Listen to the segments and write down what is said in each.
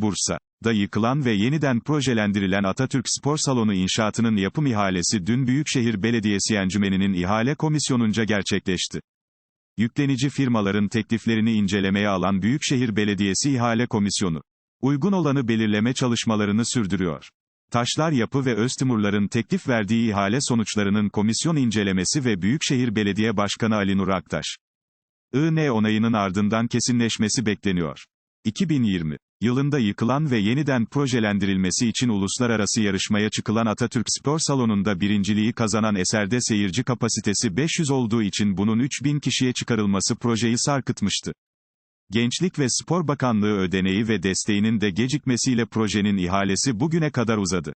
Bursa'da yıkılan ve yeniden projelendirilen Atatürk Spor Salonu inşaatının yapım ihalesi dün Büyükşehir Belediyesi Encümeni'nin ihale komisyonunca gerçekleşti. Yüklenici firmaların tekliflerini incelemeye alan Büyükşehir Belediyesi İhale Komisyonu, uygun olanı belirleme çalışmalarını sürdürüyor. Taşlar Yapı ve Öztimurlar'ın teklif verdiği ihale sonuçlarının komisyon incelemesi ve Büyükşehir Belediye Başkanı Ali Nur Aktaş, IN onayının ardından kesinleşmesi bekleniyor. 2020 yılında yıkılan ve yeniden projelendirilmesi için uluslararası yarışmaya çıkılan Atatürk Spor Salonu'nda birinciliği kazanan eserde seyirci kapasitesi 500 olduğu için bunun 3000 kişiye çıkarılması projeyi sarkıtmıştı. Gençlik ve Spor Bakanlığı ödeneği ve desteğinin de gecikmesiyle projenin ihalesi bugüne kadar uzadı.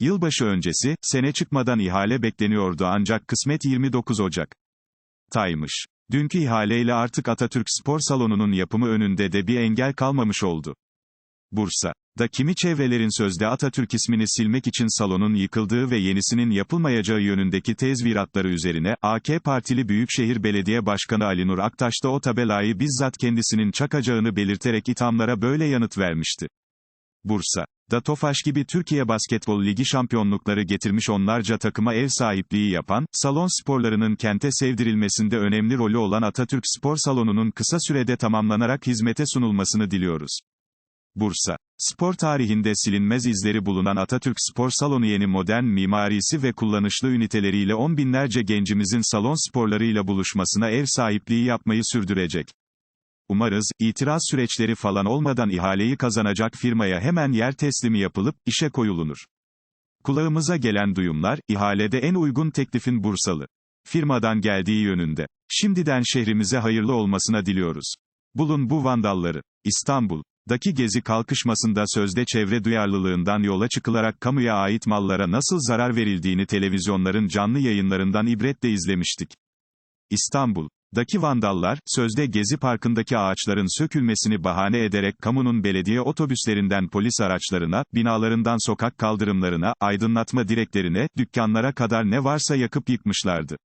Yılbaşı öncesi, sene çıkmadan ihale bekleniyordu ancak kısmet 29 Ocak. Taymış. Dünkü ihaleyle artık Atatürk Spor Salonu'nun yapımı önünde de bir engel kalmamış oldu. Bursa da kimi çevrelerin sözde Atatürk ismini silmek için salonun yıkıldığı ve yenisinin yapılmayacağı yönündeki tezviratları üzerine, AK Partili Büyükşehir Belediye Başkanı Ali Nur Aktaş da o tabelayı bizzat kendisinin çakacağını belirterek ithamlara böyle yanıt vermişti. Bursa da Tofaş gibi Türkiye Basketbol Ligi şampiyonlukları getirmiş onlarca takıma ev sahipliği yapan, salon sporlarının kente sevdirilmesinde önemli rolü olan Atatürk Spor Salonu'nun kısa sürede tamamlanarak hizmete sunulmasını diliyoruz. Bursa. Spor tarihinde silinmez izleri bulunan Atatürk Spor Salonu yeni modern mimarisi ve kullanışlı üniteleriyle on binlerce gencimizin salon sporlarıyla buluşmasına ev sahipliği yapmayı sürdürecek. Umarız, itiraz süreçleri falan olmadan ihaleyi kazanacak firmaya hemen yer teslimi yapılıp, işe koyulunur. Kulağımıza gelen duyumlar, ihalede en uygun teklifin Bursalı firmadan geldiği yönünde. Şimdiden şehrimize hayırlı olmasına diliyoruz. Bulun bu vandalları. İstanbul. Daki gezi kalkışmasında sözde çevre duyarlılığından yola çıkılarak kamuya ait mallara nasıl zarar verildiğini televizyonların canlı yayınlarından ibretle izlemiştik. İstanbul. Daki vandallar, sözde Gezi Parkı'ndaki ağaçların sökülmesini bahane ederek kamunun belediye otobüslerinden polis araçlarına, binalarından sokak kaldırımlarına, aydınlatma direklerine, dükkanlara kadar ne varsa yakıp yıkmışlardı.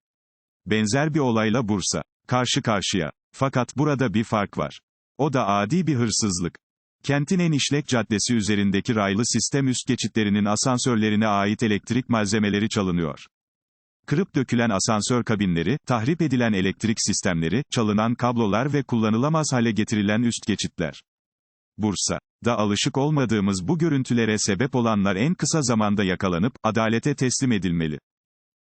Benzer bir olayla Bursa. Karşı karşıya. Fakat burada bir fark var. O da adi bir hırsızlık. Kentin en işlek caddesi üzerindeki raylı sistem üst geçitlerinin asansörlerine ait elektrik malzemeleri çalınıyor. Kırıp dökülen asansör kabinleri, tahrip edilen elektrik sistemleri, çalınan kablolar ve kullanılamaz hale getirilen üst geçitler. Bursa da alışık olmadığımız bu görüntülere sebep olanlar en kısa zamanda yakalanıp, adalete teslim edilmeli.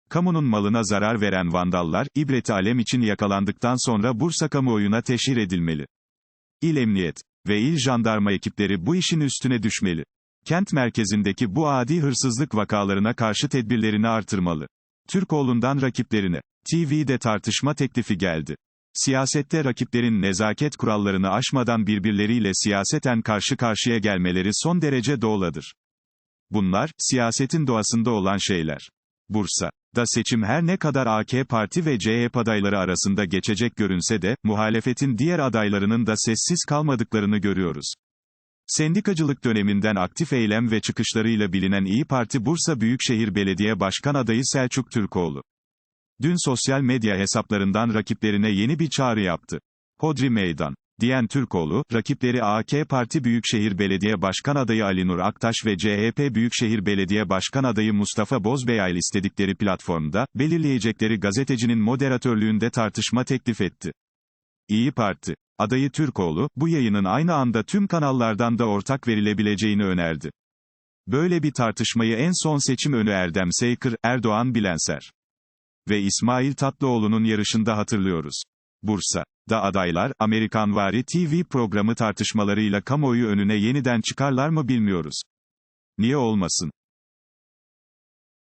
Kamunun malına zarar veren vandallar, ibreti alem için yakalandıktan sonra Bursa kamuoyuna teşhir edilmeli. İl Emniyet ve il jandarma ekipleri bu işin üstüne düşmeli. Kent merkezindeki bu adi hırsızlık vakalarına karşı tedbirlerini artırmalı. Türkoğlu'ndan rakiplerine. TV'de tartışma teklifi geldi. Siyasette rakiplerin nezaket kurallarını aşmadan birbirleriyle siyaseten karşı karşıya gelmeleri son derece doğaladır. Bunlar, siyasetin doğasında olan şeyler. Bursa da seçim her ne kadar AK Parti ve CHP adayları arasında geçecek görünse de, muhalefetin diğer adaylarının da sessiz kalmadıklarını görüyoruz. Sendikacılık döneminden aktif eylem ve çıkışlarıyla bilinen İyi Parti Bursa Büyükşehir Belediye Başkan adayı Selçuk Türkoğlu. Dün sosyal medya hesaplarından rakiplerine yeni bir çağrı yaptı. Hodri Meydan diyen Türkoğlu, rakipleri AK Parti Büyükşehir Belediye Başkan adayı Ali Nur Aktaş ve CHP Büyükşehir Belediye Başkan adayı Mustafa Bozbeyal istedikleri platformda, belirleyecekleri gazetecinin moderatörlüğünde tartışma teklif etti. İyi Parti adayı Türkoğlu, bu yayının aynı anda tüm kanallardan da ortak verilebileceğini önerdi. Böyle bir tartışmayı en son seçim önü Erdem Seykır, Erdoğan Bilenser ve İsmail Tatlıoğlu'nun yarışında hatırlıyoruz. Bursa da adaylar, Amerikanvari TV programı tartışmalarıyla kamuoyu önüne yeniden çıkarlar mı bilmiyoruz. Niye olmasın?